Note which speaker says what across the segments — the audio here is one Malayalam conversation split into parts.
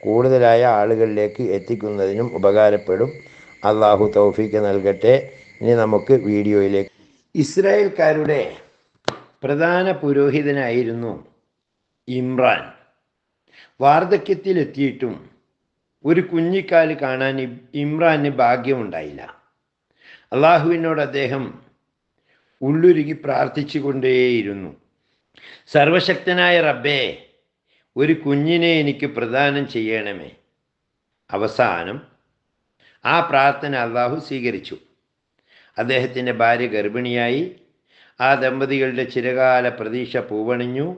Speaker 1: കൂടുതലായ ആളുകളിലേക്ക് എത്തിക്കുന്നതിനും ഉപകാരപ്പെടും. അള്ളാഹു തൗഫീക്ക് നൽകട്ടെ. ഇനി നമുക്ക് വീഡിയോയിലേക്ക്. ഇസ്രായേൽക്കാരുടെ പ്രധാന പുരോഹിതനായിരുന്നു ഇമ്രാൻ. വാർദ്ധക്യത്തിലെത്തിയിട്ടും ഒരു കുഞ്ഞിക്കാൽ കാണാൻ ഇമ്രാന് ഭാഗ്യമുണ്ടായില്ല. അള്ളാഹുവിനോട് അദ്ദേഹം ഉള്ളുരുകി പ്രാർത്ഥിച്ചു കൊണ്ടേയിരുന്നു സർവശക്തനായ റബ്ബേ ഒരു കുഞ്ഞിനെ എനിക്ക് പ്രദാനം ചെയ്യണമേ. അവസാനം ആ പ്രാർത്ഥന അള്ളാഹു സ്വീകരിച്ചു. അദ്ദേഹത്തിന്റെ ഭാര്യ ഗർഭിണിയായി. ആ ദമ്പതികളുടെ ചിരകാല പ്രതീക്ഷ പൂവണിഞ്ഞു.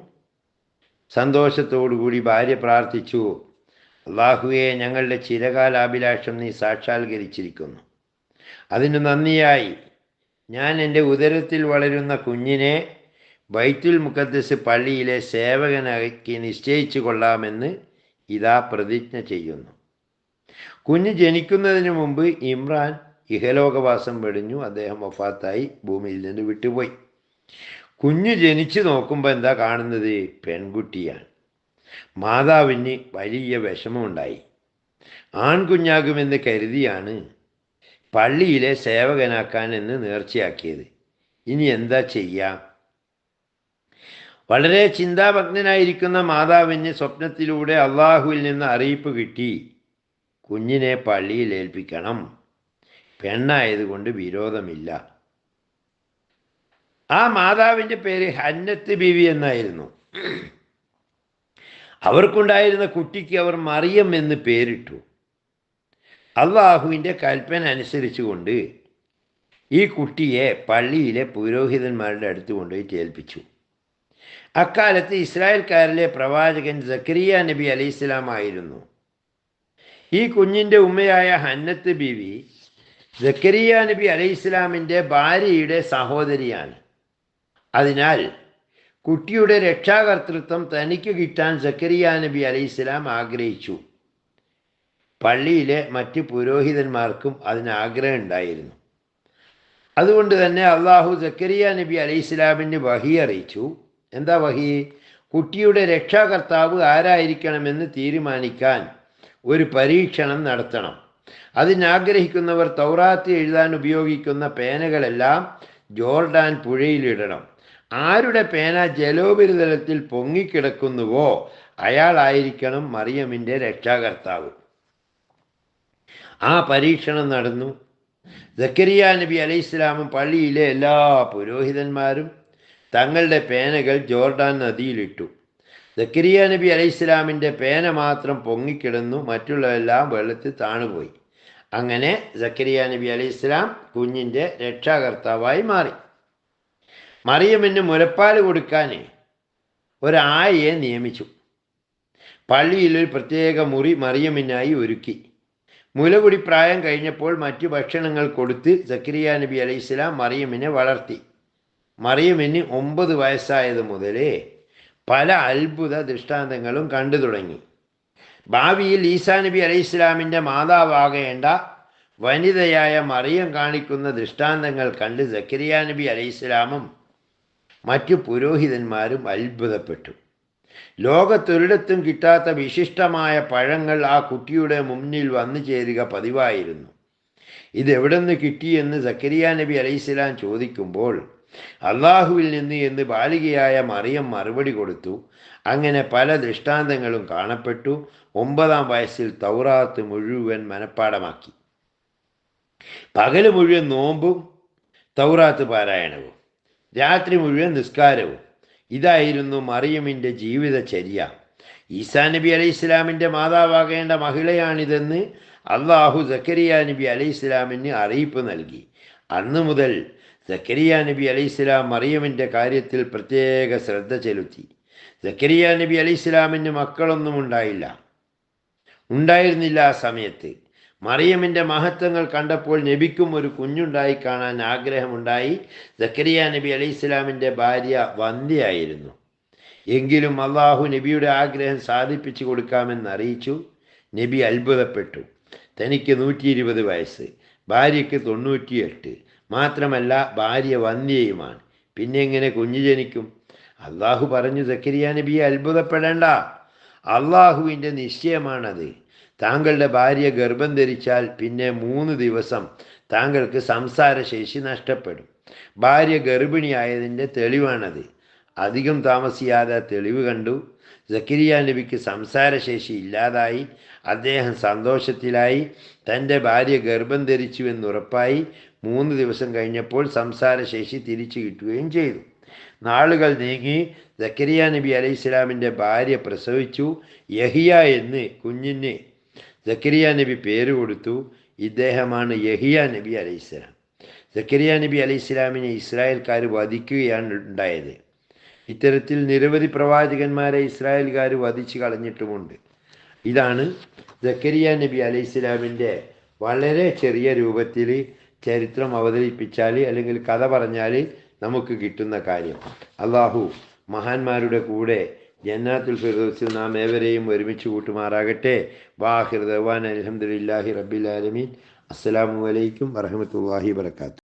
Speaker 1: സന്തോഷത്തോടുകൂടി ഭാര്യ പ്രാർത്ഥിച്ചു അള്ളാഹുവെ ഞങ്ങളുടെ ചിരകാലാഭിലാഷം നീ സാക്ഷാത്കരിച്ചിരിക്കുന്നു. അതിനു നന്ദിയായി. ഞാൻ എന്റെ ഉദരത്തിൽ വളരുന്ന കുഞ്ഞിനെ ബൈത്തുൽ മുഖദ്സ് പള്ളിയിലെ സേവകനാക്കി നിശ്ചയിച്ചു കൊള്ളാമെന്ന് ഇതാ പ്രതിജ്ഞ ചെയ്യുന്നു. കുഞ്ഞ് ജനിക്കുന്നതിന് മുമ്പ് ഇമ്രാൻ ഇഹലോകവാസം വെടിഞ്ഞു. അദ്ദേഹം വഫാത്തായി ഭൂമിയിൽ നിന്ന് വിട്ടുപോയി. കുഞ്ഞ് ജനിച്ചു നോക്കുമ്പോൾ എന്താ കാണുന്നത്? പെൺകുട്ടിയാണ്. മാതാവിന് വലിയ വിഷമമുണ്ടായി. ആൺകുഞ്ഞാകുമെന്ന് കരുതിയാണ് പള്ളിയിലെ സേവകനാക്കാൻ എന്ന് നേർച്ചയാക്കിയത്. ഇനി എന്താ ചെയ്യാം? വളരെ ചിന്താഭഗ്നനായിരിക്കുന്ന മാതാവിന് സ്വപ്നത്തിലൂടെ അള്ളാഹുവിൽ നിന്ന് അറിയിപ്പ് കിട്ടി. കുഞ്ഞിനെ പള്ളിയിൽ ഏൽപ്പിക്കണം. പെണ്ണായതുകൊണ്ട് വിരോധമില്ല. ആ മാതാവിന്റെ പേര് ഹന്നത്ത് ബിവി എന്നായിരുന്നു. അവർക്കുണ്ടായിരുന്ന കുട്ടിക്ക് അവർ മറിയം എന്ന് പേരിട്ടു. അള്ളാഹുവിന്റെ കൽപ്പന അനുസരിച്ചുകൊണ്ട് ഈ കുട്ടിയെ പള്ളിയിലെ പുരോഹിതന്മാരുടെ അടുത്ത് കൊണ്ടുപോയി ഏൽപ്പിച്ചു. അക്കാലത്ത് ഇസ്രായേൽക്കാരിലെ പ്രവാചകൻ സക്കരിയ നബി അലൈഹി ഇസ്ലാമായിരുന്നു ഈ കുഞ്ഞിന്റെ ഉമ്മയായ ഹന്നത്ത് ബിവി ജക്കരിയ നബി അലൈഹി ഇസ്ലാമിന്റെ ഭാര്യയുടെ സഹോദരിയാണ്. അതിനാൽ കുട്ടിയുടെ രക്ഷാകർത്തൃത്വം തനിക്ക് കിട്ടാൻ ജക്കരിയ നബി അലൈഹി ഇസ്ലാം ആഗ്രഹിച്ചു. പള്ളിയിലെ മറ്റ് പുരോഹിതന്മാർക്കും അതിന് ആഗ്രഹം ഉണ്ടായിരുന്നു. അതുകൊണ്ട് തന്നെ അള്ളാഹു ജക്കരിയ നബി അലൈഹി ഇസ്ലാമിന് വഹി അറിയിച്ചു. എന്താ വഹി? കുട്ടിയുടെ രക്ഷാകർത്താവ് ആരായിരിക്കണമെന്ന് തീരുമാനിക്കാൻ ഒരു പരീക്ഷണം നടത്തണം. അതിനാഗ്രഹിക്കുന്നവർ തൗറാത്ത് എഴുതാൻ ഉപയോഗിക്കുന്ന പേനകളെല്ലാം ജോർഡാൻ പുഴയിലിടണം. ആരുടെ പേന ജലോപരിതലത്തിൽ പൊങ്ങിക്കിടക്കുന്നുവോ അയാളായിരിക്കണം മറിയമിന്റെ രക്ഷാകർത്താവ്. ആ പരീക്ഷണം നടന്നു. സക്കരിയ നബി അലൈഹി ഇസ്ലാമും പള്ളിയിലെ എല്ലാ പുരോഹിതന്മാരും തങ്ങളുടെ പേനകൾ ജോർഡാൻ നദിയിലിട്ടു. സക്കരിയ നബി അലൈഹിസ്ലാമിന്റെ പേന മാത്രം പൊങ്ങിക്കിടന്നു മറ്റുള്ളവരെല്ലാം വെള്ളത്തിൽ താണുപോയി. അങ്ങനെ സക്കരിയ നബി അലൈഹിസ്ലാം കുഞ്ഞിന്റെ രക്ഷാകർത്താവായി മാറി. മറിയമ്മിന് മുലപ്പാൽ കൊടുക്കാൻ ഒരായയെ നിയമിച്ചു. പള്ളിയിൽ ഒരു പ്രത്യേക മുറി മറിയമ്മിനായി ഒരുക്കി. മുലകുടി പ്രായം കഴിഞ്ഞപ്പോൾ മറ്റു ഭക്ഷണങ്ങൾ കൊടുത്ത് സക്കരിയ നബി അലൈഹിസ്ലാം മറിയമിനെ വളർത്തി. മറിയമിന് ഒമ്പത് വയസ്സായത് മുതലേ പല അത്ഭുത ദൃഷ്ടാന്തങ്ങളും കണ്ടു തുടങ്ങി. ഭാവിയിൽ ഈസാ നബി അലൈഹി ഇസ്ലാമിന്റെ മാതാവാകേണ്ട വനിതയായ മറിയം കാണിക്കുന്ന ദൃഷ്ടാന്തങ്ങൾ കണ്ട് സക്കരിയ നബി അലൈഹി ഇസ്ലാമും മറ്റു പുരോഹിതന്മാരും അത്ഭുതപ്പെട്ടു. ലോകത്തൊരിടത്തും കിട്ടാത്ത വിശിഷ്ടമായ പഴങ്ങൾ ആ കുട്ടിയുടെ മുന്നിൽ വന്നു ചേരുക പതിവായിരുന്നു. ഇതെവിടെ നിന്ന് കിട്ടിയെന്ന് സക്കരിയ നബി അലൈഹിസ്ലാം ചോദിക്കുമ്പോൾ അള്ളാഹുവിൽ നിന്ന് എന്ന് ബാലികയായ മറിയം മറുപടി കൊടുത്തു. അങ്ങനെ പല ദൃഷ്ടാന്തങ്ങളും കാണപ്പെട്ടു. ഒമ്പതാം വയസ്സിൽ തൗറാത്ത് മുഴുവൻ മനഃപ്പാടമാക്കി പകൽ മുഴുവൻ നോമ്പും തൗറാത്ത് പാരായണവും രാത്രി മുഴുവൻ നിസ്കാരവും. ഇതായിരുന്നു മറിയമിന്റെ ജീവിതചര്യ. ഈസാ നബി അലൈഹി ഇസ്ലാമിന്റെ മാതാവാകേണ്ട മഹിളയാണിതെന്ന് അള്ളാഹു സക്കരിയ നബി അലൈഹി ഇസ്ലാമിന് അറിയിപ്പ് നൽകി. അന്ന് മുതൽ സക്കരിയ നബി അലൈഹി ഇസ്ലാം മറിയമിന്റെ കാര്യത്തിൽ പ്രത്യേക ശ്രദ്ധ ചെലുത്തി. സക്കരിയ നബി അലൈഹി മക്കളൊന്നും ഉണ്ടായില്ല. ഉണ്ടായിരുന്നില്ല ആ സമയത്ത്. മറിയമിന്റെ മഹത്വങ്ങൾ കണ്ടപ്പോൾ നബിക്കും ഒരു കുഞ്ഞുണ്ടായി കാണാൻ ആഗ്രഹമുണ്ടായി. സക്കരിയ നബി അലൈഹി ഇസ്ലാമിന്റെ ഭാര്യ വന്ധ്യയായിരുന്നു. എങ്കിലും അള്ളാഹു നബിയുടെ ആഗ്രഹം സാധിപ്പിച്ചു കൊടുക്കാമെന്ന് അറിയിച്ചു. നബി അത്ഭുതപ്പെട്ടു. തനിക്ക് നൂറ്റി ഇരുപത് വയസ്സ് ഭാര്യയ്ക്ക് തൊണ്ണൂറ്റിയെട്ട്. മാത്രമല്ല ഭാര്യ വന്ധ്യയുമാണ് പിന്നെ എങ്ങനെ കുഞ്ഞു ജനിക്കും? അള്ളാഹു പറഞ്ഞു സക്കരിയ നബിയെ അത്ഭുതപ്പെടേണ്ട. അള്ളാഹുവിന്റെ നിശ്ചയമാണത്. താങ്കളുടെ ഭാര്യ ഗർഭം ധരിച്ചാൽ പിന്നെ മൂന്ന് ദിവസം താങ്കൾക്ക് സംസാരശേഷി നഷ്ടപ്പെടും. ഭാര്യ ഗർഭിണിയായതിന്റെ തെളിവാണത്. അധികം താമസിയാതെ തെളിവ് കണ്ടു. സക്കരിയ നബിക്ക് സംസാരശേഷി ഇല്ലാതായി. അദ്ദേഹം സന്തോഷത്തിലായി. തന്റെ ഭാര്യ ഗർഭം ധരിച്ചു എന്നുറപ്പായി മൂന്ന് ദിവസം കഴിഞ്ഞപ്പോൾ സംസാരശേഷി തിരിച്ചു കിട്ടുകയും ചെയ്തു. നാളുകൾ നീങ്ങി. സക്കരിയ നബി അലൈഹി ഇസ്ലാമിന്റെ ഭാര്യ പ്രസവിച്ചു. യഹിയ എന്ന് കുഞ്ഞിന് സക്കരിയ നബി പേര് കൊടുത്തു. ഇദ്ദേഹമാണ് യഹിയ നബി അലൈഹി ഇസ്ലാം സക്കരിയ നബി അലൈഹി ഇസ്ലാമിനെ ഇസ്രായേൽക്കാർ വധിക്കുകയാണ് ഉണ്ടായത്. ഇത്തരത്തിൽ നിരവധി പ്രവാചകന്മാരെ ഇസ്രായേൽക്കാർ വധിച്ചു കളഞ്ഞിട്ടുമുണ്ട്. ഇതാണ് ജക്കരിയ നബി അലൈഹി ഇസ്ലാമിന്റെ വളരെ ചെറിയ രൂപത്തിൽ ചരിത്രം അവതരിപ്പിച്ചാൽ അല്ലെങ്കിൽ കഥ പറഞ്ഞാൽ നമുക്ക് കിട്ടുന്ന കാര്യം. അള്ളാഹു മഹാന്മാരുടെ കൂടെ ജന്നാത്തുൽ ഫിറോസിൽ നാം ഏവരെയും ഒരുമിച്ച് കൂട്ടുമാറാകട്ടെ. വാഹിർ ദവാൻ അലഹമുല്ലാഹി റബ്ബിൽ ആലമീൻ. അസ്സലാമു അലൈക്കും വറഹമത്തല്ലാഹി വർക്കാത്തു